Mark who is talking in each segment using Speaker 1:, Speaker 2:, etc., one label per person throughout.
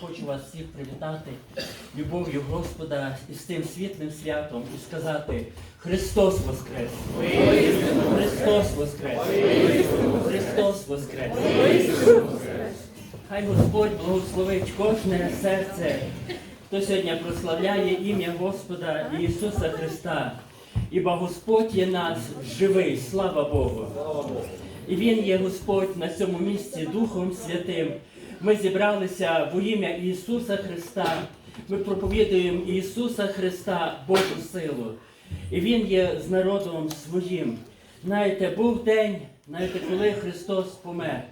Speaker 1: Хочу вас всіх привітати любов'ю Господа і з цим світлим святом і сказати Христос Воскрес! Христос Воскрес! Христос Воскрес! Хай Господь благословить кожне серце, хто сьогодні прославляє ім'я Господа Ісуса Христа. Ібо Господь є нас живий, слава Богу. І Він є Господь на цьому місці Духом Святим. Ми зібралися в ім'я Ісуса Христа. Ми проповідуємо Ісуса Христа, Божу силу. І Він є з народом своїм. Знаєте, був день, знаєте, коли Христос помер.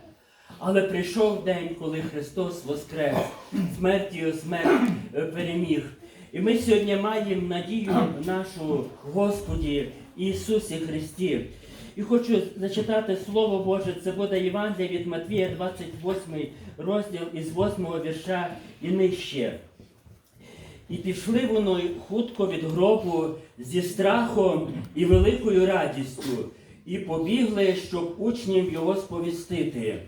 Speaker 1: Але прийшов день, коли Христос воскрес, смертю смерть е, переміг. І ми сьогодні маємо надію нашу Господі Ісусі Христі. І хочу зачитати Слово Боже, це буде Євангелія від Матвія, 28 розділ із 8 вірша і нижче. І пішли вони хутко від гробу зі страхом і великою радістю, і побігли, щоб учнів його сповістити.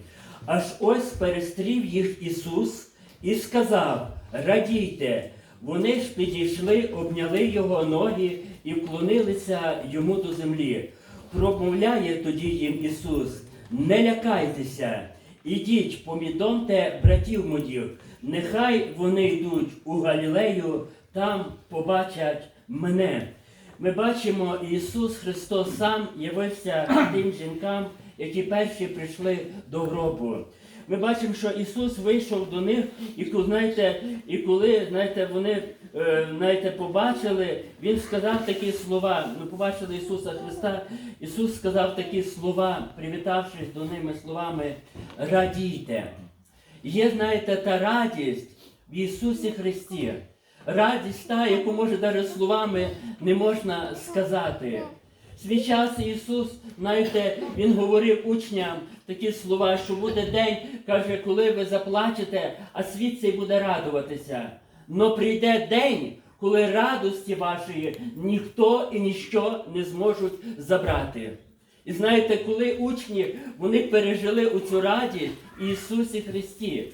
Speaker 1: Аж ось перестрів їх Ісус і сказав: Радійте! Вони ж підійшли, обняли його ноги і вклонилися йому до землі. Промовляє тоді їм Ісус: Не лякайтеся, ідіть, помідомте братів моїх, нехай вони йдуть у Галілею, там побачать мене. Ми бачимо, Ісус Христос сам явився тим жінкам, які перші прийшли до гробу. Ми бачимо, що Ісус вийшов до них, і коли, знаєте, і коли знаєте, вони е, знаєте, побачили, Він сказав такі слова. Ми побачили Ісуса Христа. Ісус сказав такі слова, привітавшись до ними словами радійте. Є, знаєте, та радість в Ісусі Христі. Радість та, яку може навіть словами не можна сказати. Свій час Ісус, знаєте, Він говорив учням такі слова, що буде день, каже, коли ви заплачете, а світ цей буде радуватися. Но прийде день, коли радості вашої ніхто і ніщо не зможуть забрати. І знаєте, коли учні вони пережили у цю радість Ісусі Христі,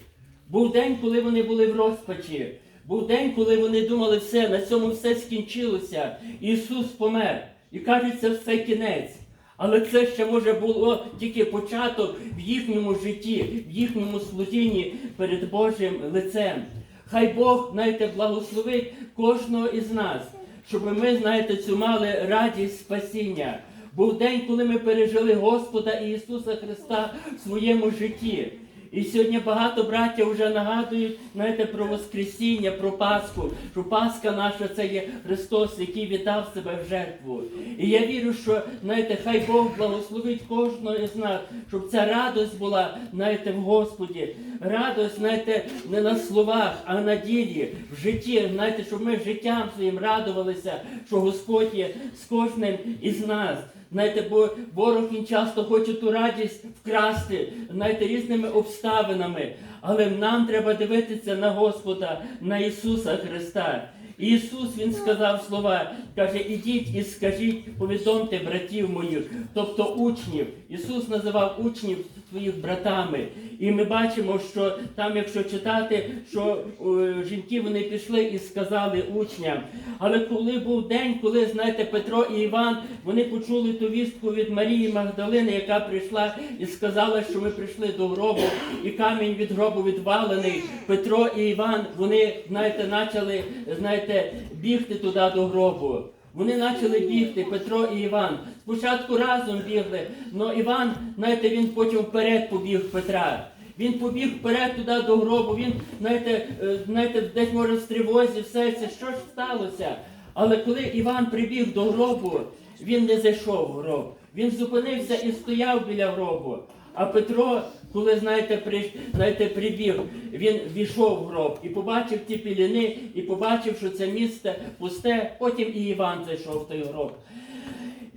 Speaker 1: був день, коли вони були в розпачі, був день, коли вони думали, все, на цьому все скінчилося. Ісус помер. І кажуть, все кінець. Але це ще може було тільки початок в їхньому житті, в їхньому служінні перед Божим лицем. Хай Бог, знаєте, благословить кожного із нас, щоб ми, знаєте, цю мали радість спасіння. Був день, коли ми пережили Господа Ісуса Христа в своєму житті. І сьогодні багато браття вже нагадують знаєте, про Воскресіння, про Пасху, що Пасха наша це є Христос, який віддав себе в жертву. І я вірю, що знаєте, хай Бог благословить кожного із нас, щоб ця радость була знаєте, в Господі. Радость, знаєте, не на словах, а на ділі, в житті. Знаєте, щоб ми життям своїм радувалися, що Господь є з кожним із нас. Знаєте, бо ворог він часто хоче ту радість вкрасти, знаєте, різними обставинами. Але нам треба дивитися на Господа, на Ісуса Христа. Ісус Він сказав слова, каже, ідіть і скажіть, повідомте братів моїх, тобто учнів. Ісус називав учнів своїх братами. І ми бачимо, що там, якщо читати, що е, жінки вони пішли і сказали учням. Але коли був день, коли, знаєте, Петро і Іван, вони почули ту вістку від Марії Магдалини, яка прийшла і сказала, що ми прийшли до гробу, і камінь від гробу відвалений. Петро і Іван, вони, знаєте, почали, знаєте, бігти туди до гробу. Вони почали бігти, Петро і Іван. Спочатку разом бігли, але Іван, знаєте, він потім вперед побіг Петра. Він побіг вперед туди до гробу, він, знаєте, е, знаєте, десь може в тривозі, все це, що ж сталося? Але коли Іван прибіг до гробу, він не зайшов в гроб. Він зупинився і стояв біля гробу. А Петро, коли знаєте, при, знаєте, прибіг, він війшов в гроб і побачив ті піліни, і побачив, що це місце пусте, потім і Іван зайшов в той гроб.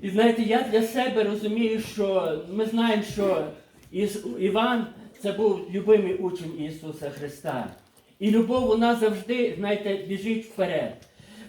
Speaker 1: І знаєте, я для себе розумію, що ми знаємо, що Іван це був любимий учень Ісуса Христа. І любов вона завжди, знаєте, біжить вперед.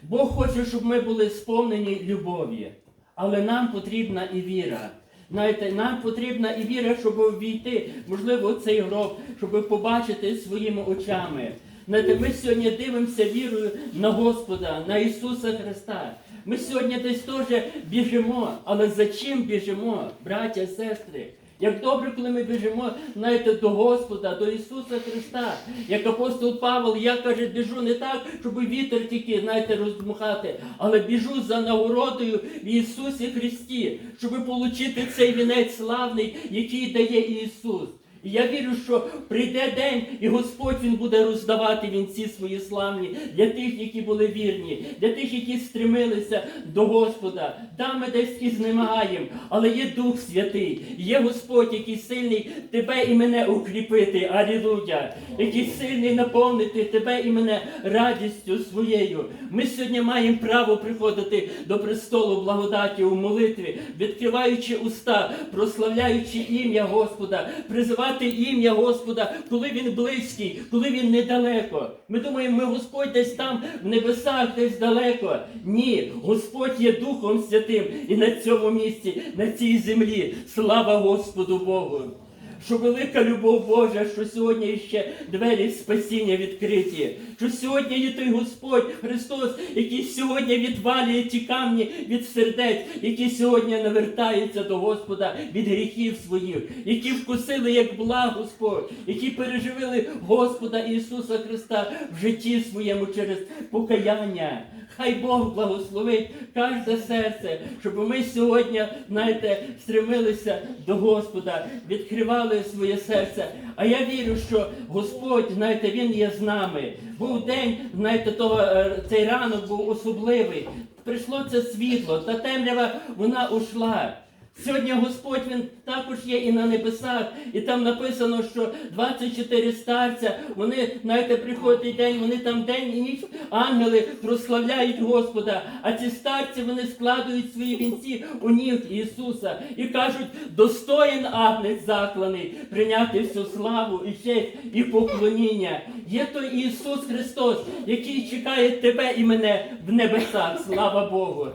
Speaker 1: Бог хоче, щоб ми були сповнені любові, але нам потрібна і віра. Знаєте, нам потрібна і віра, щоб увійти, можливо, в цей гроб, щоб побачити своїми очами. Знаєте, ми сьогодні дивимося вірою на Господа, на Ісуса Христа. Ми сьогодні десь теж біжимо, але за чим біжимо, браття, сестри? Як добре, коли ми біжимо, знаєте, до Господа, до Ісуса Христа. Як апостол Павел, я каже, біжу не так, щоб вітер тільки, знаєте, роздмухати, але біжу за нагородою в Ісусі Христі, щоб отримати цей вінець славний, який дає Ісус. І я вірю, що прийде день, і Господь Він буде роздавати вінці свої славні для тих, які були вірні, для тих, які стремилися до Господа. Да, ми десь і знемагаємо, але є Дух Святий, є Господь, який сильний тебе і мене укріпити. Алілуя! Який сильний наповнити тебе і мене радістю своєю. Ми сьогодні маємо право приходити до престолу благодаті у молитві, відкриваючи уста, прославляючи ім'я Господа, призивати ім'я Господа, коли він близький, коли він недалеко. Ми думаємо, ми Господь десь там в небесах, десь далеко. Ні, Господь є Духом Святим і на цьому місці, на цій землі. Слава Господу Богу! Що велика любов Божа, що сьогодні ще двері спасіння відкриті, що сьогодні є той Господь Христос, який сьогодні відвалює ті камні від сердець, які сьогодні навертаються до Господа від гріхів своїх, які вкусили як благ Господь, які переживили Господа Ісуса Христа в житті своєму через покаяння. Хай Бог благословить кожне серце, щоб ми сьогодні, знаєте, стремилися до Господа, відкривали своє серце. А я вірю, що Господь, знаєте, Він є з нами. Був день, знаєте, того, е, цей ранок був особливий. Прийшло це світло, та темрява вона ушла. Сьогодні Господь Він також є і на небесах, і там написано, що 24 старця, вони, знаєте, приходить день, вони там день і ніч ангели прославляють Господа. А ці старці вони складують свої вінці у ніг Ісуса і кажуть, достоїн агнець закланий прийняти всю славу і честь і поклоніння. Є той Ісус Христос, який чекає тебе і мене в небесах. Слава Богу.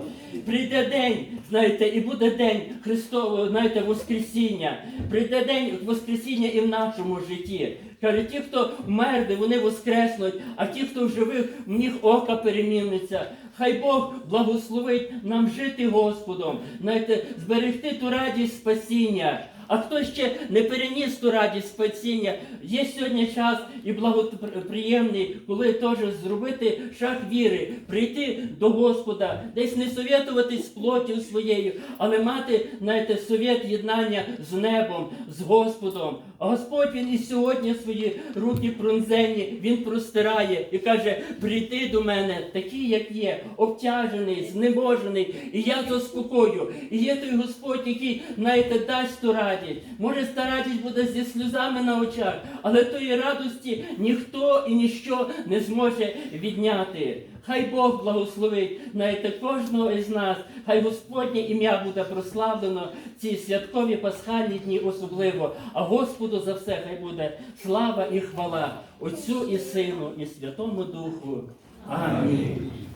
Speaker 1: Прийде день, знаєте, і буде день Христового, знаєте, Воскресіння. Прийде день Воскресіння і в нашому житті. Каже, ті, хто мерли, вони воскреснуть, а ті, хто в живих, в них ока переміниться. Хай Бог благословить нам жити Господом, знаєте, зберегти ту радість спасіння. А хто ще не переніс ту радість спасіння, є сьогодні час і благоприємний, коли теж зробити шаг віри, прийти до Господа, десь не совєтуватись з плоттю своєю, але мати, знаєте, совєт єднання з небом, з Господом. А Господь Він і сьогодні свої руки пронзені, Він простирає і каже: прийти до мене, такий, як є, обтяжений, знеможений, і я заспокою. І є той Господь, який, знаєте, дасть ту радість. Може, та радість буде зі сльозами на очах, але тої радості ніхто і ніщо не зможе відняти. Хай Бог благословить знаєте, кожного із нас, хай Господнє ім'я буде прославлено ці святкові пасхальні дні особливо. А Господу за все хай буде слава і хвала Отцю і Сину, і Святому Духу. Амінь.